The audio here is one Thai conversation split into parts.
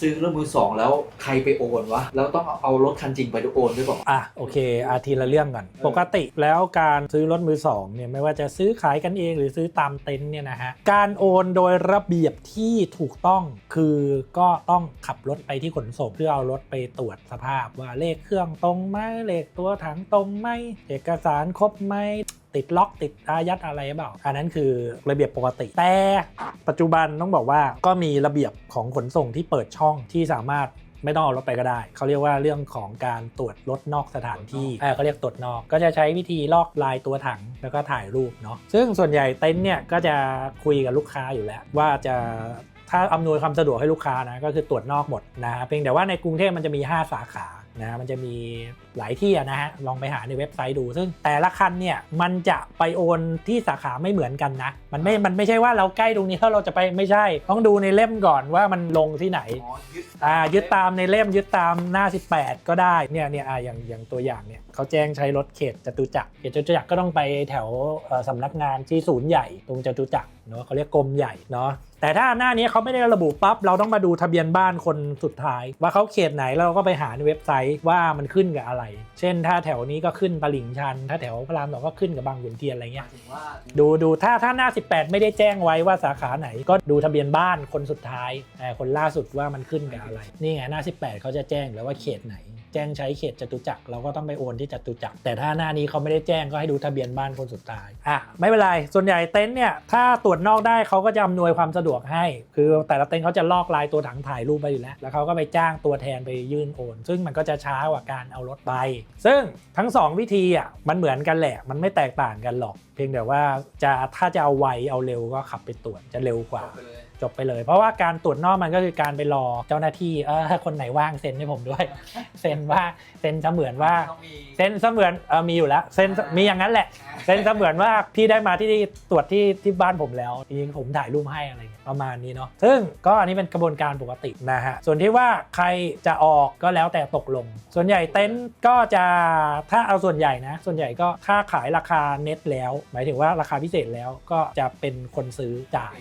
ซื้อรถมือสองแล้วใครไปโอนวะ แล้วต้องเอาเอารถคันจริงไปโอนด้วยบอก อะโอเคอาทีละเรื่องก่อน ปกติแล้วการซื้อรถมือสองเนี่ยไม่ว่าจะซื้อขายกันเองหรือซื้อตามเต็นท์เนี่ยนะฮะ การโอนโดยระเบียบที่ถูกต้องคือก็ต้องขับรถไปที่ขนส่งเพื่อเอารถไปตรวจสภาพว่าเลขเครื่องตรงไหมเลขตัวถังตรงไหมเอกสารครบไหม ติดล็อกติดอายัดอะไรหรือเปล่า อันนั้นคือระเบียบปกติ แต่ปัจจุบันต้องบอกว่าก็มีระเบียบของขนส่งที่เปิดช่องที่สามารถไม่ต้องเอารถไปก็ได้ เขาเรียกว่าเรื่องของการตรวจรถนอกสถานที่เออเขาเรียกตรวจนอก ก็จะใช้วิธีลอกลายตัวถังแล้วก็ถ่ายรูปเนาะ ซึ่งส่วนใหญ่เต็นท์เนี่ยก็จะคุยกับลูกค้าอยู่แล้ว ว่าจะถ้าอำนวยความสะดวกให้ลูกค้านะก็คือตรวจนอกหมดนะฮะเพียงแต่ว่าในกรุงเทพมันจะมี 5 สาขา นะฮะมันจะมีหลายที่อะนะฮะลองไปหาในเว็บไซต์ดู ซึ่งแต่ละคันเนี่ยมันจะไปโอนที่สาขาไม่เหมือนกันนะ มันไม่ มันไม่ใช่ว่าเราใกล้ตรงนี้แล้วเราจะไปไม่ใช่ ต้องดูในเล่มก่อนว่ามันลงที่ไหนอ๋อยึดอ่ายึดตามในเล่มยึดตามหน้า 18 ก็ได้เนี่ยเนี่ยอ่าอย่างอย่างตัวอย่างเนี่ยเขาแจ้งใช้รถเขตจตุจักรเขตจตุจักรก็ต้องไปแถวเอ่อสำนักงานที่ศูนย์ใหญ่ตรงจตุจักรเนาะเขาเรียกกรมใหญ่เนาะแต่ถ้าหน้านี้เขาไม่ได้ระบุปั๊บเราต้องมาดูทะเบียนบ้านคนสุดท้าย ว่าเขาเขตไหนแล้วเราก็ไปหาในเว็บไซต์ว่ามันขึ้นกับอะไร เช่น ถ้าแถวนี้ก็ขึ้นตลิ่งชัน ถ้าแถวพระรามสองก็ขึ้นกับบางขุนเทียนอะไรเงี้ยถึงว่าดูดูถ้าถ้าหน้า 18 ไม่ได้แจ้งไว้ว่าสาขาไหนก็ดูทะเบียนบ้านคนสุดท้ายคนล่าสุดว่ามันขึ้นกับอะไร นี่ไงหน้า 18เขาจะแจ้งแล้วว่าเขตไหน แจ้งใช้เขตจตุจักรเราก็ต้องไปโอนที่จตุจักรแต่ถ้าหน้านี้เขาไม่ได้แจ้งก็ให้ดูทะเบียนบ้านคนสุดท้ายอะไม่เป็นไรส่วนใหญ่เต็นท์เนี่ยถ้าตรวจนอกได้เขาก็จะอำนวยความสะดวกให้ คือแต่ละเต็นท์เขาจะลอกลายตัวถังถ่ายรูปไปอยู่แล้ว แล้วเขาก็ไปจ้างตัวแทนไปยื่นโอน ซึ่งมันก็จะช้ากว่าการเอารถไป ซึ่งทั้งสองวิธีอะมันเหมือนกันแหละ มันไม่แตกต่างกันหรอก เพียงแต่ว่าจะถ้าจะเอาไวเอาเร็วก็ขับไปตรวจจะเร็วกว่าไปเลยจบไปเลย เพราะว่าการตรวจนอกมันก็คือการไปรอเจ้าหน้าที่เออคนไหนว่างเซ็นให้ผมด้วย เซ็นว่าเซ็นเสมือนว่าต้องมี เซ็นเสมือนเออมีอยู่แล้วเซ็นมีอย่างนั้นแหละ เซ็นเสมือนว่าพี่ได้มาที่ตรวจที่ที่บ้านผมแล้วจริงๆผมถ่ายรูปให้อะไรเงี้ยประมาณนี้เนาะซึ่งก็อันนี้เป็นกระบวนการปกตินะฮะส่วนที่ว่าใครจะออกก็แล้วแต่ตกลง ส่วนใหญ่เต็นท์ก็จะถ้าเอาส่วนใหญ่นะ ส่วนใหญ่ก็ค่าขายราคาเน็ตแล้ว หมายถึงว่าราคาพิเศษแล้วก็จะเป็นคนซื้อจ่าย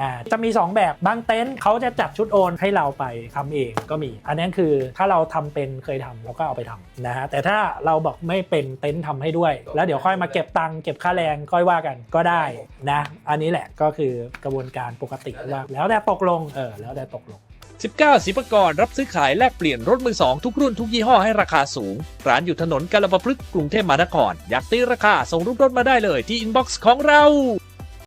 อ่าจะมี 2 แบบบางเต็นท์เขาจะจัดชุดโอนให้เราไปทำเองก็มี อันนั้นคือถ้าเราทำเป็นเคยทำเราก็เอาไปทำนะฮะแต่ถ้าเราบอกไม่เป็นเต็นท์ทำให้ด้วย แล้วเดี๋ยวค่อยมาเก็บตังค์เก็บค่าแรงค่อยว่ากันก็ได้นะอันนี้แหละก็คือกระบวนการปกติว่าแล้วแต่ตกลงเออแล้วแต่ตกลง19สิบกรรับซื้อขายแลกเปลี่ยนรถมือสองทุกรุ่นทุกยี่ห้อให้ราคาสูง ร้านอยู่ถนนกาลปพฤกษ์กรุงเทพมหานคร อยากตีราคาส่งรูปรถมาได้เลยที่อินบ็อกซ์ของเรา